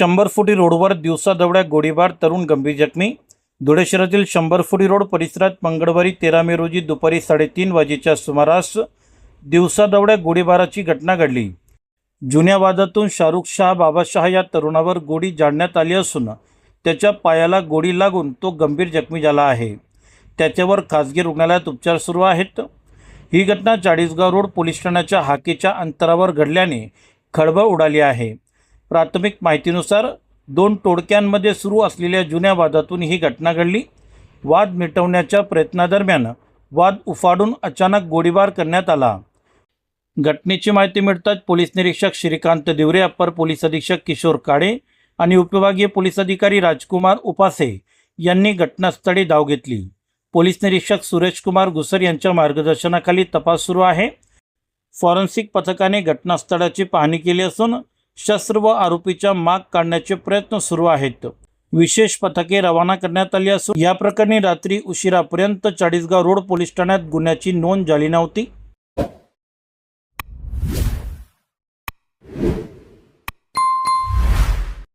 शंभर फुटी रोडवर दिवसादवड्या गोळीबार तरुण गंभीर जखमी. धुळे शहरातील शंभर फुटी रोड परिसरात मंगळवारी तेरा मे रोजी दुपारी साडेतीन वाजेच्या सुमारास दिवसादवड्या गोळीबाराची घटना घडली. जुन्या वादातून शाहरुख शाह बाबाशाह या तरुणावर गोळी जाळण्यात आली असून त्याच्या पायाला गोळी लागून तो गंभीर जखमी झाला आहे. त्याच्यावर खासगी रुग्णालयात उपचार सुरू आहेत. ही घटना चाळीसगाव रोड पोलीस ठाण्याच्या हाकेच्या अंतरावर घडल्याने खळबळ उडाली आहे. प्राथमिक माहितीनुसार दोन टोळक्यांमध्ये सुरू असलेल्या जुन्या वादातून ही घटना घडली. वाद मिटवण्याच्या प्रयत्नादरम्यान वाद उफाडून अचानक गोळीबार करण्यात आला. घटनेची माहिती मिळताच पोलीस निरीक्षक श्रीकांत दिवरे अप्पर पोलीस अधीक्षक किशोर काळे आणि उपविभागीय पोलीस अधिकारी राजकुमार उपासे यांनी घटनास्थळी धाव घेतली. पोलीस निरीक्षक सुरेश कुमार घुसर यांच्या मार्गदर्शनाखाली तपास सुरू आहे. फॉरेन्सिक पथकाने घटनास्थळाची पाहणी केली असून शस्त्र व आरोपीच्या माग काढण्याचे प्रयत्न सुरू आहेत. विशेष पथके रवाना करण्यात आली असून या प्रकरणी रात्री उशिरापर्यंत चाळीसगाव रोड पोलीस ठाण्यात गुन्ह्याची नोंद झाली नव्हती.